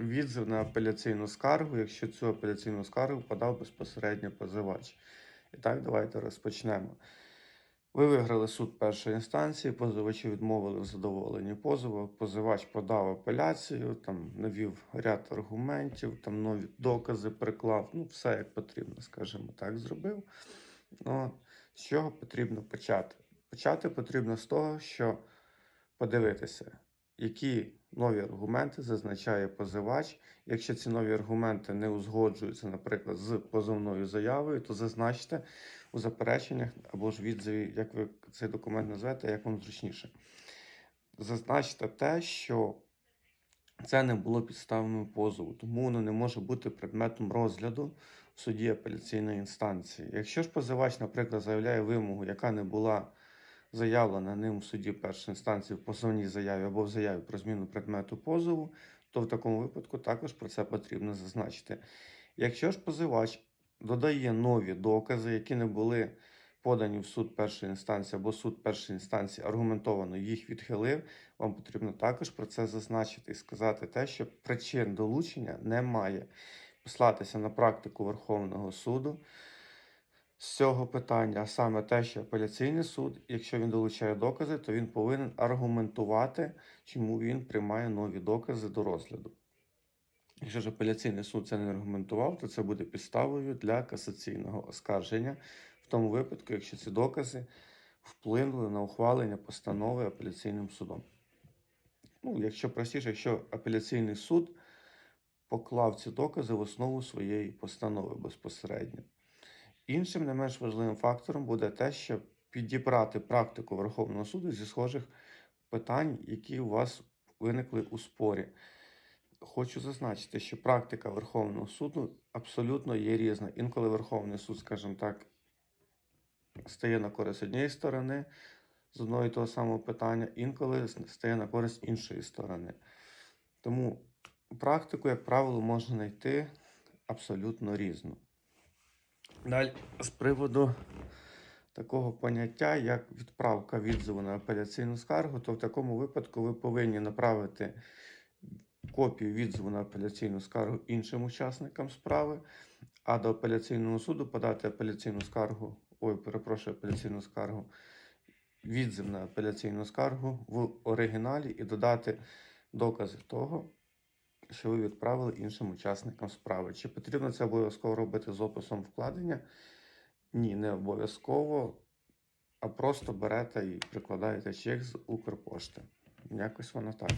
відзив на апеляційну скаргу, якщо цю апеляційну скаргу подав безпосередньо позивач. І так, давайте розпочнемо. Ви виграли суд першої інстанції, позивачі відмовили в задоволенні позову. Позивач подав апеляцію, там навів ряд аргументів, там нові докази приклав. Ну, все як потрібно, скажімо так, зробив. Ну, з чого потрібно почати? Почати потрібно з того, що подивитися, які нові аргументи зазначає позивач. Якщо ці нові аргументи не узгоджуються, наприклад, з позовною заявою, то зазначте у запереченнях або ж відзиві, як ви цей документ назвете, як вам зручніше. Зазначте те, що це не було підставною позову, тому воно не може бути предметом розгляду в суді апеляційної інстанції. Якщо ж позивач, наприклад, заявляє вимогу, яка не була заявлена ним в суді першої інстанції в позовній заяві або в заяві про зміну предмету позову, то в такому випадку також про це потрібно зазначити. Якщо ж позивач додає нові докази, які не були подані в суд першої інстанції або суд першої інстанції аргументовано їх відхилив, вам потрібно також про це зазначити і сказати те, що причин долучення немає. Послатися на практику Верховного суду з цього питання, а саме те, що апеляційний суд, якщо він долучає докази, то він повинен аргументувати, чому він приймає нові докази до розгляду. Якщо ж апеляційний суд це не аргументував, то це буде підставою для касаційного оскарження в тому випадку, якщо ці докази вплинули на ухвалення постанови апеляційним судом. Ну, якщо простіше, якщо апеляційний суд поклав ці докази в основу своєї постанови безпосередньо. Іншим не менш важливим фактором буде те, щоб підібрати практику Верховного суду зі схожих питань, які у вас виникли у спорі. Хочу зазначити, що практика Верховного суду абсолютно є різна. Інколи Верховний суд, скажімо так, стає на користь однієї сторони з одного і того самого питання, інколи стає на користь іншої сторони. Тому практику, як правило, можна знайти абсолютно різну. Далі, з приводу такого поняття, як відправка відзиву на апеляційну скаргу, то в такому випадку ви повинні направити копію відзиву на апеляційну скаргу іншим учасникам справи, а до апеляційного суду подати апеляційну скаргу, ой, перепрошую, апеляційну скаргу, відзив на апеляційну скаргу в оригіналі і додати докази того, що ви відправили іншим учасникам справи. Чи потрібно це обов'язково робити з описом вкладення? Ні, не обов'язково, а просто берете і прикладаєте чек з Укрпошти. Якось воно так.